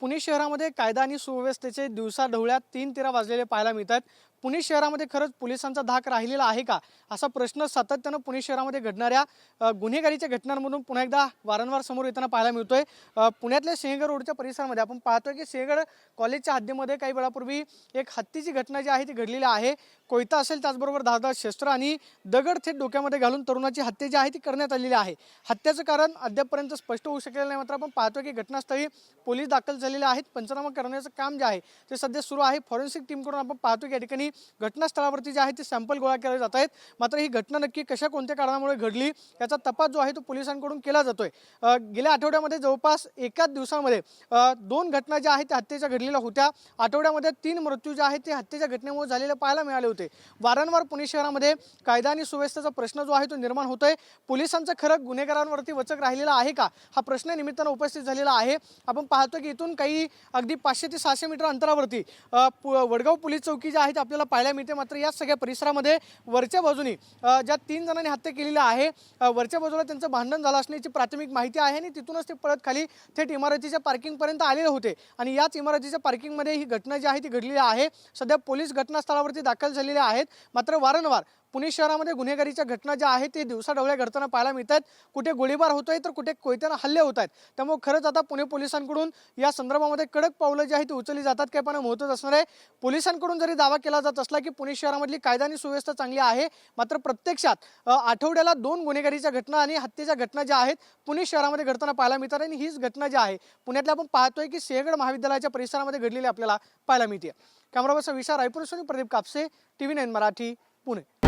पुणे शहरामध्ये कायदा आणि सुव्यवस्थेचे दिवसा ढवळ्यात तीन तेरा वाजलेले पाहायला मिळतात पुणे शहरामध्ये खरंच पोलिसांचा धाक राहिलेला आहे का? असा प्रश्न सातत्यानं पुणे शहरामध्ये घडणाऱ्या गुन्हेगारीच्या घटनांमधून पुन्हा एकदा वारंवार समोर येताना पाहायला मिळतोय. पुण्यातल्या सिंहगड रोडच्या परिसरामध्ये आपण पाहतोय की सिंहगड कॉलेजच्या हद्दीमध्ये काही वेळापूर्वी एक हत्तीची घटना जी आहे ती घडलेली आहे. कोयता असेल त्याचबरोबर धारदार शस्त्र आणि दगड थेट डोक्यामध्ये घालून तरुणाची हत्या जी आहे ती करण्यात आलेली आहे. हत्याचं कारण अद्यापपर्यंत स्पष्ट होऊ शकलेलं नाही मात्र आपण पाहतो की घटनास्थळी पोलीस दाखल झालेले आहेत पंचनामा करण्याचं काम जे आहे ते सध्या सुरू आहे. फॉरेन्सिक टीमकडून आपण पाहतो की या ठिकाणी घटनास्थळावरती जे आहे ते सॅम्पल गोळा केले जात आहेत. मात्र ही घटना नक्की कशा कोणत्या कारणामुळे घडली याचा तपास जो आहे तो पोलिसांकडून केला जातोय. गेल्या आठवड्यामध्ये जवळपास एकाच दिवसामध्ये दोन घटना ज्या आहेत त्या हत्येच्या घडलेल्या होत्या. आठवड्यामध्ये तीन मृत्यू जे आहेत ते हत्येच्या घटनेमुळे झालेले पाहायला मिळाले होते. वारंवार पुणे शहरामध्ये कायदा आणि सुव्यवस्थेचा प्रश्न जो आहे तो निर्माण होतोय. पोलिसांचं खरं गुन्हेगारांवरती वचक राहिलेला आहे का? हा प्रश्न निमित्तानं उपस्थित झालेला आहे. आपण पाहतो की इथून काही अगदी पाचशे ते सहाशे मीटर अंतरावरती पु- वडगाव पोलीस चौकी जी आहे ती आपल्याला पाहायला मिळते. मात्र या सगळ्या परिसरामध्ये वरच्या बाजूनी ज्या तीन जणांनी हत्या केलेली आहे वरच्या बाजूला त्यांचं भांडण झालं असण्याची प्राथमिक माहिती आहे आणि तिथूनच ते पळत खाली थेट इमारतीच्या पार्किंगपर्यंत आलेले होते. आणि याच इमारतीच्या पार्किंगमध्ये ही घटना जी आहे ती घडलेली आहे. सध्या पोलीस घटनास्थळावरती दाखल झालेले आहेत. मात्र वारंवार पुणे शहरामध्ये गुन्हेगारीच्या घटना ज्या आहेत ते दिवसाढवळ्या घडताना पाहायला मिळतात कुठे गोळीबार होतोय तर कुठे कोयत्यानं हल्ले होत आहेत त्यामुळे खरंच आता पुणे पोलिसांकडून या संदर्भामध्ये कडक पावलं जी आहे ती उचलली जातात. काय पण महत्त्वाचं असणार आहे. पोलिसांकडून जरी दावा केला जात असला की पुणे शहरामधली कायदा आणि सुव्यवस्था चांगली आहे मात्र प्रत्यक्षात आठवड्याला दोन गुन्हेगारीच्या घटना आणि हत्येच्या घटना ज्या आहेत पुणे शहरामध्ये घडताना पाहायला मिळतात आणि हीच घटना जी आहे पुण्यातल्या आपण पाहतोय की सिंहगड महाविद्यालयाच्या परिसरामध्ये घडलेली आपल्याला पाहायला मिळते. Camera person Vishal Raipur Pradeep Kapse T V nine Marathi Pune.